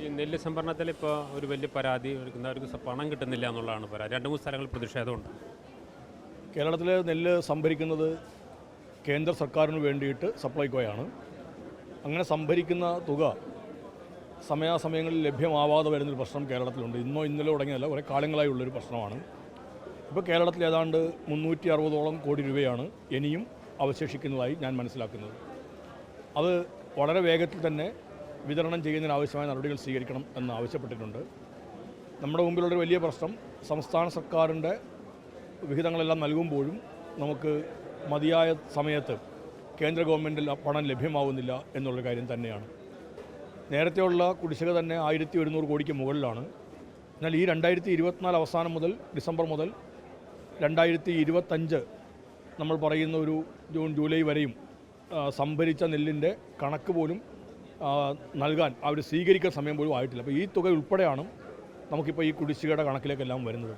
ഈ നെല്ല് സംഭരണത്തിൽ ഇപ്പോൾ ഒരു വലിയ പരാതി എടുക്കുന്നവർക്ക് പണം കിട്ടുന്നില്ല എന്നുള്ളതാണ് പരാതി. രണ്ട് മൂന്ന് സ്ഥലങ്ങളിൽ പ്രതിഷേധമുണ്ട്. കേരളത്തിൽ നെല്ല് സംഭരിക്കുന്നത് കേന്ദ്ര സർക്കാരിന് വേണ്ടിയിട്ട് സപ്ലൈകോയാണ് അങ്ങനെ സംഭരിക്കുന്ന തുക സമയാസമയങ്ങളിൽ ലഭ്യമാവാതെ വരുന്നൊരു പ്രശ്നം കേരളത്തിലുണ്ട്. ഇന്നോ ഇന്നലെ തുടങ്ങിയതല്ല കുറേ കാലങ്ങളായി ഉള്ളൊരു പ്രശ്നമാണ്. ഇപ്പോൾ കേരളത്തിൽ ഏതാണ്ട് മുന്നൂറ്റി അറുപതോളം കോടി രൂപയാണ് ഇനിയും അവശേഷിക്കുന്നതായി ഞാൻ മനസ്സിലാക്കുന്നത്. അത് വളരെ വേഗത്തിൽ തന്നെ വിതരണം ചെയ്യുന്നതിന് ആവശ്യമായ നടപടികൾ സ്വീകരിക്കണം എന്ന് ആവശ്യപ്പെട്ടിട്ടുണ്ട്. നമ്മുടെ മുമ്പിലുള്ളൊരു വലിയ പ്രശ്നം സംസ്ഥാന സർക്കാരിന്റെ വിഹിതങ്ങളെല്ലാം നൽകുമ്പോഴും നമുക്ക് മതിയായ സമയത്ത് കേന്ദ്ര ഗവൺമെന്റിൽ പണം ലഭ്യമാവുന്നില്ല എന്നുള്ള കാര്യം തന്നെയാണ്. നേരത്തെയുള്ള കുടിശ്ശിക തന്നെ ആയിരത്തി ഒരുന്നൂറ് കോടിക്ക് മുകളിലാണ്. എന്നാൽ ഈ രണ്ടായിരത്തി ഇരുപത്തിനാല് അവസാനം മുതൽ ഡിസംബർ മുതൽ രണ്ടായിരത്തി ഇരുപത്തഞ്ച് നമ്മൾ പറയുന്ന ഒരു ജൂൺ ജൂലൈ വരെയും സംഭരിച്ച നെല്ലിന്റെ കണക്ക് പോലും നൽകാൻ അവർ സ്വീകരിക്കുന്ന സമയം പോലും ആയിട്ടില്ല. അപ്പോൾ ഈ തുക ഉൾപ്പെടെയാണ് നമുക്കിപ്പോൾ ഈ കുടിശ്ശികയുടെ കണക്കിലേക്കെല്ലാം വരുന്നത്.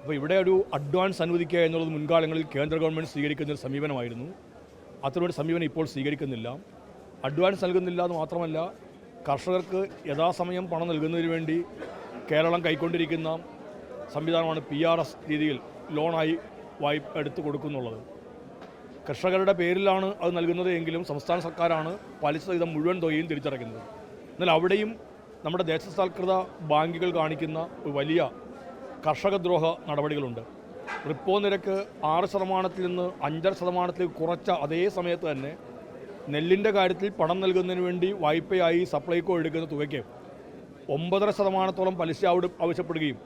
അപ്പോൾ ഇവിടെ ഒരു അഡ്വാൻസ് അനുവദിക്കുക എന്നുള്ളത് മുൻകാലങ്ങളിൽ കേന്ദ്ര ഗവൺമെന്റ് സ്വീകരിക്കുന്ന ഒരു സമീപനമായിരുന്നു. അത്തരമൊരു സമീപനം ഇപ്പോൾ സ്വീകരിക്കുന്നില്ല. അഡ്വാൻസ് നൽകുന്നില്ല എന്ന് മാത്രമല്ല കർഷകർക്ക് യഥാസമയം പണം നൽകുന്നതിന് വേണ്ടി കേരളം കൈക്കൊണ്ടിരിക്കുന്ന സംവിധാനമാണ് പി ആർ എസ് രീതിയിൽ ലോണായി വായ്പ എടുത്ത് കൊടുക്കുന്നുള്ളത്. കർഷകരുടെ പേരിലാണ് അത് നൽകുന്നത് എങ്കിലും സംസ്ഥാന സർക്കാരാണ് പലിശ സഹിതം മുഴുവൻ തുകയും തിരിച്ചടയ്ക്കുന്നത്. എന്നാൽ അവിടെയും നമ്മുടെ ദേശസാൽകൃത ബാങ്കുകൾ കാണിക്കുന്ന ഒരു വലിയ കർഷകദ്രോഹ നടപടികളുണ്ട്. റിപ്പോ നിരക്ക് ആറ് ശതമാനത്തിൽ നിന്ന് അഞ്ചര ശതമാനത്തിലേക്ക് കുറച്ച അതേ സമയത്ത് തന്നെ നെല്ലിന്റെ കാര്യത്തിൽ പണം നൽകുന്നതിന് വേണ്ടി വായ്പയായി സപ്ലൈകോ എടുക്കുന്ന തുകയ്ക്ക് ഒമ്പതര ശതമാനത്തോളം പലിശ അവിടെ ആവശ്യപ്പെടുകയും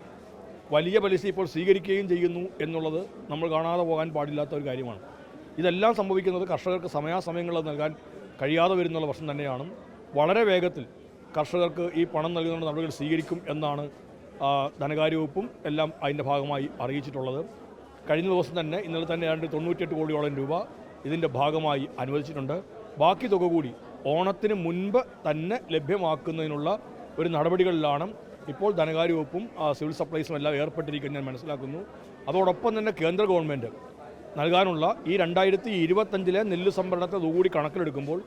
വലിയ പലിശ ഇപ്പോൾ സ്വീകരിക്കുകയും ചെയ്യുന്നു എന്നുള്ളത് നമ്മൾ കാണാതെ പോകാൻ പാടില്ലാത്ത ഒരു കാര്യമാണ്. ഇതെല്ലാം സംഭവിക്കുന്നത് കർഷകർക്ക് സമയാസമയങ്ങളിൽ നൽകാൻ കഴിയാതെ വരുന്നുള്ള പ്രശ്നം തന്നെയാണ്. വളരെ വേഗത്തിൽ കർഷകർക്ക് ഈ പണം നൽകുന്ന നടപടികൾ സ്വീകരിക്കും എന്നാണ് ധനകാര്യവകുപ്പും ധനകാര്യ വകുപ്പും എല്ലാം അതിന്റെ ഭാഗമായി അറിയിച്ചിട്ടുള്ളത്. കഴിഞ്ഞ ദിവസം തന്നെ ഇന്നലെ തന്നെ രണ്ട് തൊണ്ണൂറ്റിയെട്ട് കോടിയോളം രൂപ ഇതിന്റെ ഭാഗമായി അനുവദിച്ചിട്ടുണ്ട്. ബാക്കി തുക കൂടി ഓണത്തിന് മുൻപ് തന്നെ ലഭ്യമാക്കുന്നതിനുള്ള ഒരു നടപടികളിലാണ് ഇപ്പോൾ ധനകാര്യ വകുപ്പും സിവിൽ സപ്ലൈസും എല്ലാം ഏർപ്പെട്ടിരിക്കുന്നത് ഞാൻ മനസ്സിലാക്കുന്നു. അതോടൊപ്പം തന്നെ കേന്ദ്ര ഗവൺമെന്റ് നൽകാനുള്ള ഈ രണ്ടായിരത്തി ഇരുപത്തഞ്ചിലെ നെല്ല് സംഭരണത്തെ കൂടി കണക്കിലെടുക്കുമ്പോൾ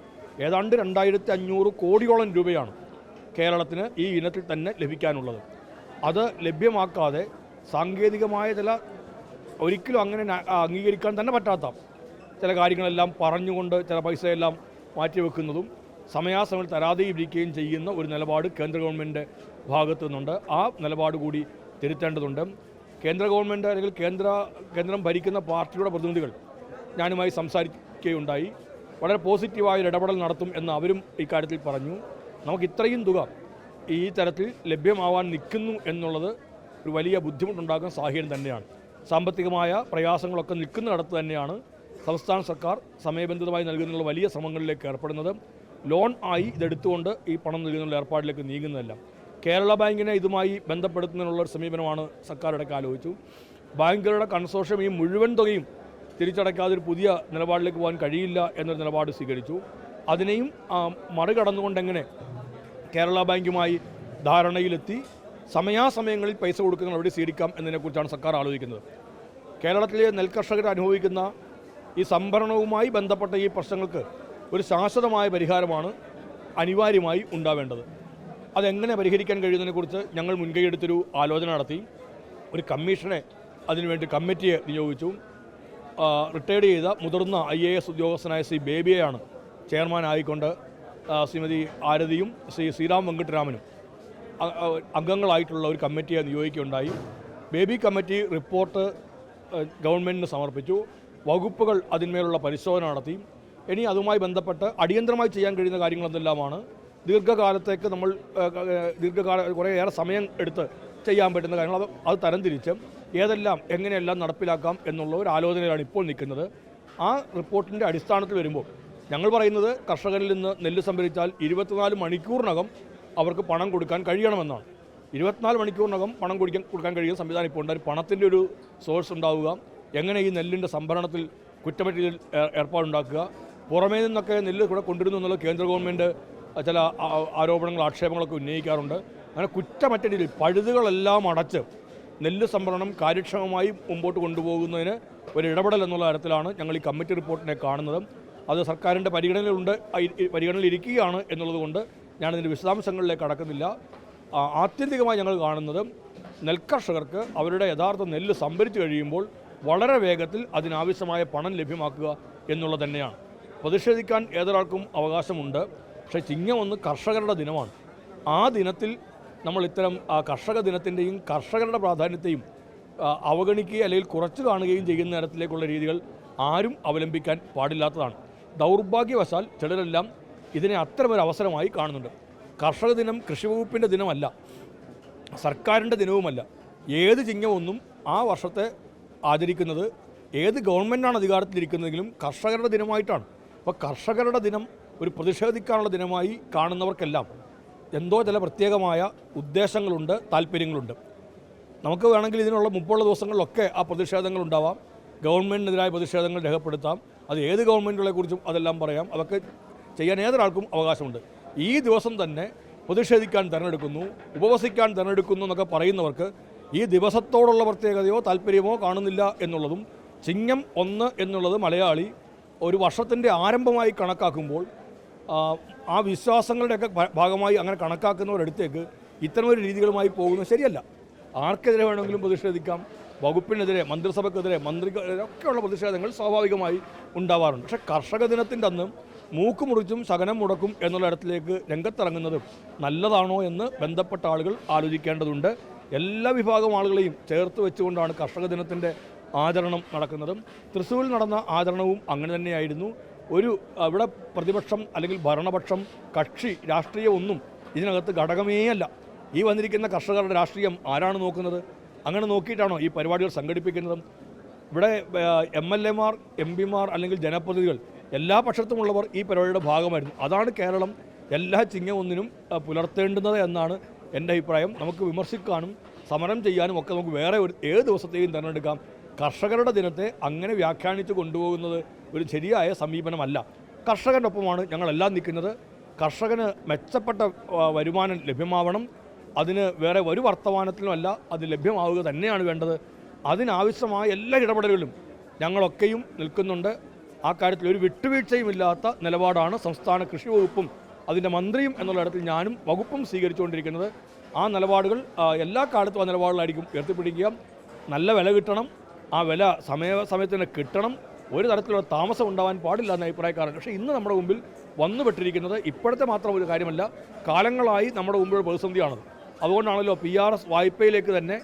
ഏതാണ്ട് രണ്ടായിരത്തി അഞ്ഞൂറ് കോടിയോളം രൂപയാണ് കേരളത്തിന് ഈ ഇനത്തിൽ തന്നെ ലഭിക്കാനുള്ളത്. അത് ലഭ്യമാക്കാതെ സാങ്കേതികമായ ചില ഒരിക്കലും അങ്ങനെ അംഗീകരിക്കാൻ തന്നെ പറ്റാത്ത ചില കാര്യങ്ങളെല്ലാം പറഞ്ഞുകൊണ്ട് ചില പൈസയെല്ലാം മാറ്റിവെക്കുന്നതും സമയാസമയം തരാതെയും ഇരിക്കുകയും ചെയ്യുന്ന ഒരു നിലപാട് കേന്ദ്ര ഗവൺമെന്റ് ഭാഗത്തു നിന്നുണ്ട് ആ നിലപാട് കൂടി തിരുത്തേണ്ടതുണ്ട്. കേന്ദ്ര ഗവൺമെന്റ് അല്ലെങ്കിൽ കേന്ദ്ര കേന്ദ്രം ഭരിക്കുന്ന പാർട്ടിയുടെ പ്രതിനിധികൾ ഞാനുമായി സംസാരിക്കുകയുണ്ടായി. വളരെ പോസിറ്റീവായ ഒരു ഇടപെടൽ നടത്തും എന്ന് അവരും ഇക്കാര്യത്തിൽ പറഞ്ഞു. നമുക്ക് ഇത്രയും തുക ഈ തരത്തിൽ ലഭ്യമാവാൻ നിൽക്കുന്നു എന്നുള്ളത് ഒരു വലിയ ബുദ്ധിമുട്ടുണ്ടാക്കുന്ന സാഹചര്യം തന്നെയാണ്. സാമ്പത്തികമായ പ്രയാസങ്ങളൊക്കെ നിൽക്കുന്നിടത്ത് തന്നെയാണ് സംസ്ഥാന സർക്കാർ സമയബന്ധിതമായി നൽകുന്നുള്ള വലിയ ശ്രമങ്ങളിലേക്ക് ഏർപ്പെടുന്നത്. ലോൺ ആയി ഇതെടുത്തുകൊണ്ട് ഈ പണം നൽകുന്നുള്ള ഏർപ്പാടിലേക്ക് നീങ്ങുന്നതല്ല. കേരള ബാങ്കിനെ ഇതുമായി ബന്ധപ്പെടുത്തുന്നതിനുള്ള ഒരു സമീപനമാണ് സർക്കാർ ഇടയ്ക്ക് ആലോചിച്ചു. ബാങ്കുകളുടെ കൺസോർഷ്യം ഈ മുഴുവൻ തുകയും തിരിച്ചടയ്ക്കാതെ ഒരു പുതിയ നിലപാടിലേക്ക് പോകാൻ കഴിയില്ല എന്നൊരു നിലപാട് സ്വീകരിച്ചു. അതിനെയും മറികടന്നുകൊണ്ടെങ്ങനെ കേരള ബാങ്കുമായി ധാരണയിലെത്തി സമയാസമയങ്ങളിൽ പൈസ കൊടുക്കുന്ന നടപടി സ്വീകരിക്കാം എന്നതിനെക്കുറിച്ചാണ് സർക്കാർ ആലോചിക്കുന്നത്. കേരളത്തിലെ നെൽകർഷകർ അനുഭവിക്കുന്ന ഈ സംഭരണവുമായി ബന്ധപ്പെട്ട ഈ പ്രശ്നങ്ങൾക്ക് ഒരു ശാശ്വതമായ പരിഹാരമാണ് അനിവാര്യമായി ഉണ്ടാവേണ്ടത്. അതെങ്ങനെ പരിഹരിക്കാൻ കഴിയുന്നതിനെക്കുറിച്ച് ഞങ്ങൾ മുൻകൈ മുൻകൈയെടുത്തൊരു ആലോചന നടത്തി. ഒരു കമ്മീഷനെ അതിനുവേണ്ടി കമ്മിറ്റിയെ നിയോഗിച്ചു. റിട്ടയർഡ് ചെയ്ത മുതിർന്ന ഐ എ എസ് ഉദ്യോഗസ്ഥനായ ശ്രീ ബേബിയെയാണ് ചെയർമാൻ ആയിക്കൊണ്ട് ശ്രീമതി ആരതിയും ശ്രീ ശ്രീറാം വെങ്കട്ടരാമനും അംഗങ്ങളായിട്ടുള്ള ഒരു കമ്മിറ്റിയെ നിയോഗിക്കുകയുണ്ടായി. ബേബി കമ്മിറ്റി റിപ്പോർട്ട് ഗവൺമെന്റിന് സമർപ്പിച്ചു. വകുപ്പുകൾ അതിന്മേലുള്ള പരിശോധന നടത്തി. ഇനി അതുമായി ബന്ധപ്പെട്ട് അടിയന്തരമായി ചെയ്യാൻ കഴിയുന്ന കാര്യങ്ങൾ എന്തെല്ലാമാണ് ദീർഘകാലത്തേക്ക് നമ്മൾ ദീർഘകാല കുറേ ദീർഘകാല കുറേയേറെ സമയം എടുത്ത് ചെയ്യാൻ പറ്റുന്ന കാര്യങ്ങൾ അത് അത് തരംതിരിച്ച് ഏതെല്ലാം എങ്ങനെയെല്ലാം നടപ്പിലാക്കാം എന്നുള്ള ഒരു ആലോചനയിലാണ് ഇപ്പോൾ നിൽക്കുന്നത്. ആ റിപ്പോർട്ടിന്റെ അടിസ്ഥാനത്തിൽ വരുമ്പോൾ ഞങ്ങൾ പറയുന്നത് കർഷകരിൽ നിന്ന് നെല്ല് സംഭരിച്ചാൽ ഇരുപത്തിനാല് മണിക്കൂറിനകം അവർക്ക് പണം കൊടുക്കാൻ കഴിയണമെന്നാണ്. ഇരുപത്തിനാല് മണിക്കൂറിനകം പണം കുടിക്കാൻ കൊടുക്കാൻ കഴിയുന്ന സംവിധാനം ഇപ്പോൾ ഉണ്ടായി പണത്തിന്റെ ഒരു സോഴ്സ് ഉണ്ടാവുക എങ്ങനെ ഈ നെല്ലിന്റെ സംഭരണത്തിൽ കുറ്റമറ്റിൽ ഏർപ്പാടുണ്ടാക്കുക പുറമേ നിന്നൊക്കെ നെല്ല് കൂടെ കൊണ്ടുവരുന്നു എന്നുള്ള കേന്ദ്ര ഗവൺമെന്റ് ചില ആരോപണങ്ങൾ ആക്ഷേപങ്ങളൊക്കെ ഉന്നയിക്കാറുണ്ട്. അങ്ങനെ കുറ്റമറ്റ രീതിയിൽ പഴുതുകളെല്ലാം അടച്ച് നെല്ല് സംഭരണം കാര്യക്ഷമമായി മുമ്പോട്ട് കൊണ്ടുപോകുന്നതിന് ഒരു ഇടപെടൽ എന്നുള്ള തരത്തിലാണ് ഞങ്ങൾ ഈ കമ്മിറ്റി റിപ്പോർട്ടിനെ കാണുന്നത്. അത് സർക്കാരിന്റെ പരിഗണനയിലുണ്ട് പരിഗണനയിലിരിക്കുകയാണ് എന്നുള്ളതുകൊണ്ട് ഞാനതിന്റെ വിശദാംശങ്ങളിലേക്ക് കടക്കുന്നില്ല. ആത്യന്തികമായി ഞങ്ങൾ കാണുന്നത് നെൽകർഷകർക്ക് അവരുടെ യഥാർത്ഥ നെല്ല് സംഭരിച്ചു കഴിയുമ്പോൾ വളരെ വേഗത്തിൽ അതിനാവശ്യമായ പണം ലഭ്യമാക്കുക എന്നുള്ളത് തന്നെയാണ്. പ്രതിഷേധിക്കാൻ ഏതൊരാൾക്കും അവകാശമുണ്ട്. പക്ഷേ ചിങ്ങം ഒന്ന് കർഷകരുടെ ദിനമാണ്. ആ ദിനത്തിൽ നമ്മൾ ഇത്തരം കർഷക ദിനത്തിന്റെയും കർഷകരുടെ പ്രാധാന്യത്തെയും അവഗണിക്കുകയും അല്ലെങ്കിൽ കുറച്ച് കാണുകയും ചെയ്യുന്ന തരത്തിലേക്കുള്ള രീതികൾ ആരും അവലംബിക്കാൻ പാടില്ലാത്തതാണ്. ദൗർഭാഗ്യവശാൽ ചിലരെല്ലാം ഇതിനെ അത്തരമൊരു അവസരമായി കാണുന്നുണ്ട്. കർഷക ദിനം കൃഷി വകുപ്പിന്റെ ദിനമല്ല സർക്കാരിന്റെ ദിനവുമല്ല. ഏത് ചിങ്ങമൊന്നും ആ വർഷത്തെ ആചരിക്കുന്നത് ഏത് ഗവൺമെന്റാണ് അധികാരത്തിലിരിക്കുന്നതെങ്കിലും കർഷകരുടെ ദിനമായിട്ടാണ്. അപ്പോൾ കർഷകരുടെ ദിനം ഒരു പ്രതിഷേധിക്കാനുള്ള ദിനമായി കാണുന്നവർക്കെല്ലാം എന്തോ ചില പ്രത്യേകമായ ഉദ്ദേശങ്ങളുണ്ട് താല്പര്യങ്ങളുണ്ട്. നമുക്ക് വേണമെങ്കിൽ ഇതിനുള്ള മുമ്പുള്ള ദിവസങ്ങളിലൊക്കെ ആ പ്രതിഷേധങ്ങൾ ഉണ്ടാവാം ഗവൺമെന്റിനെതിരായ പ്രതിഷേധങ്ങൾ രേഖപ്പെടുത്താം. അത് ഏത് ഗവൺമെന്റുകളെക്കുറിച്ചും അതെല്ലാം പറയാം. അതൊക്കെ ചെയ്യാൻ ഏതൊരാൾക്കും അവകാശമുണ്ട്. ഈ ദിവസം തന്നെ പ്രതിഷേധിക്കാൻ തിരഞ്ഞെടുക്കുന്നു ഉപവസിക്കാൻ തിരഞ്ഞെടുക്കുന്നു എന്നൊക്കെ പറയുന്നവർക്ക് ഈ ദിവസത്തോടുള്ള പ്രത്യേകതയോ താല്പര്യമോ കാണുന്നില്ല എന്നുള്ളതും ചിങ്ങം ഒന്ന് എന്നുള്ളത് മലയാളി ഒരു വർഷത്തിന്റെ ആരംഭമായി കണക്കാക്കുമ്പോൾ ആ, വിശ്വാസങ്ങളുടെയൊക്കെ ഭാഗമായി അങ്ങനെ കണക്കാക്കുന്നവരടുത്തേക്ക് ഇത്തരമൊരു രീതികളുമായി പോകുന്നത് ശരിയല്ല. ആർക്കെതിരെ വേണമെങ്കിലും പ്രതിഷേധിക്കാം. വകുപ്പിനെതിരെ മന്ത്രിസഭയ്ക്കെതിരെ മന്ത്രിക്കൊക്കെയുള്ള പ്രതിഷേധങ്ങൾ സ്വാഭാവികമായി ഉണ്ടാവാറുണ്ട്. പക്ഷേ കർഷക ദിനത്തിന്റെ അന്ന് മൂക്ക് മുറിച്ചും ശകനം മുടക്കും എന്നുള്ള ഇടത്തിലേക്ക് രംഗത്തിറങ്ങുന്നത് നല്ലതാണോ എന്ന് ബന്ധപ്പെട്ട ആളുകൾ ആലോചിക്കേണ്ടതുണ്ട്. എല്ലാ വിഭാഗം ആളുകളെയും ചേർത്ത് വെച്ചുകൊണ്ടാണ് കർഷക ദിനത്തിന്റെ ആചരണം നടക്കുന്നത്. തൃശ്ശൂരിൽ നടന്ന ആചരണവും അങ്ങനെ തന്നെയായിരുന്നു. ഒരു അവിടെ പ്രതിപക്ഷം അല്ലെങ്കിൽ ഭരണപക്ഷം കക്ഷി രാഷ്ട്രീയം ഒന്നും ഇതിനകത്ത് ഘടകമേയല്ല ഈ വന്നിരിക്കുന്ന കർഷകരുടെ രാഷ്ട്രീയം ആരാണ് നോക്കുന്നത്? അങ്ങനെ നോക്കിയിട്ടാണോ ഈ പരിപാടികൾ സംഘടിപ്പിക്കുന്നത്? ഇവിടെ എം എൽ എമാർ എം പിമാർ അല്ലെങ്കിൽ ജനപ്രതിനിധികൾ എല്ലാ പക്ഷത്തുമുള്ളവർ ഈ പരിപാടിയുടെ ഭാഗമായിരുന്നു. അതാണ് കേരളം എല്ലാ ചിങ്ങമൊന്നിനും പുലർത്തേണ്ടുന്നത് എന്നാണ് എന്റെ അഭിപ്രായം. നമുക്ക് വിമർശിക്കാനും സമരം ചെയ്യാനും ഒക്കെ നമുക്ക് വേറെ ഒരു ഏത് ദിവസത്തെയും തിരഞ്ഞെടുക്കാം. കർഷകരുടെ ദിനത്തെ അങ്ങനെ വ്യാഖ്യാനിച്ച് കൊണ്ടുപോകുന്നത് ഒരു ശരിയായ സമീപനമല്ല. കർഷകന്റെ ഒപ്പമാണ് ഞങ്ങളെല്ലാം നിൽക്കുന്നത്. കർഷകന് മെച്ചപ്പെട്ട വരുമാനം ലഭ്യമാവണം. അതിന് വേറെ ഒരു വർത്തമാനത്തിലുമല്ല അത് ലഭ്യമാവുക തന്നെയാണ് വേണ്ടത്. അതിനാവശ്യമായ എല്ലാ ഇടപെടലുകളും ഞങ്ങളൊക്കെയും നിൽക്കുന്നുണ്ട്. ആ കാര്യത്തിൽ ഒരു വിട്ടുവീഴ്ചയുമില്ലാത്ത നിലപാടാണ് സംസ്ഥാന കൃഷി വകുപ്പും അതിന്റെ മന്ത്രിയും എന്നുള്ള ഇടത്തിൽ ഞാനും വകുപ്പും സ്വീകരിച്ചുകൊണ്ടിരിക്കുന്നത്. ആ നിലപാടുകൾ എല്ലാ കാലത്തും ആ നിലപാടുകളായിരിക്കും ഉയർത്തിപ്പിടിക്കുക. നല്ല വില കിട്ടണം. ആ വില സമയ സമയത്തിന് കിട്ടണം. ഒരു തരത്തിലുള്ള താമസം ഉണ്ടാവാൻ പാടില്ല എന്ന അഭിപ്രായക്കാരാണ് പക്ഷേ ഇന്ന് നമ്മുടെ മുമ്പിൽ വന്നുപെട്ടിരിക്കുന്നത് ഇപ്പോഴത്തെ മാത്രം ഒരു കാര്യമല്ല. കാലങ്ങളായി നമ്മുടെ മുമ്പിൽ പ്രതിസന്ധിയാണത്. അതുകൊണ്ടാണല്ലോ പി ആർ എസ് വായ്പയിലേക്ക് തന്നെ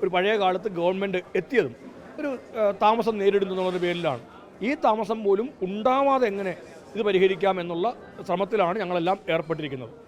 ഒരു പഴയ കാലത്ത് ഗവൺമെന്റ് എത്തിയതും. ഒരു താമസം നേരിടുന്നു എന്നുള്ള പേരിലാണ്. ഈ താമസം പോലും ഉണ്ടാവാതെ എങ്ങനെ ഇത് പരിഹരിക്കാം എന്നുള്ള ശ്രമത്തിലാണ് ഞങ്ങളെല്ലാം ഏർപ്പെട്ടിരിക്കുന്നത്.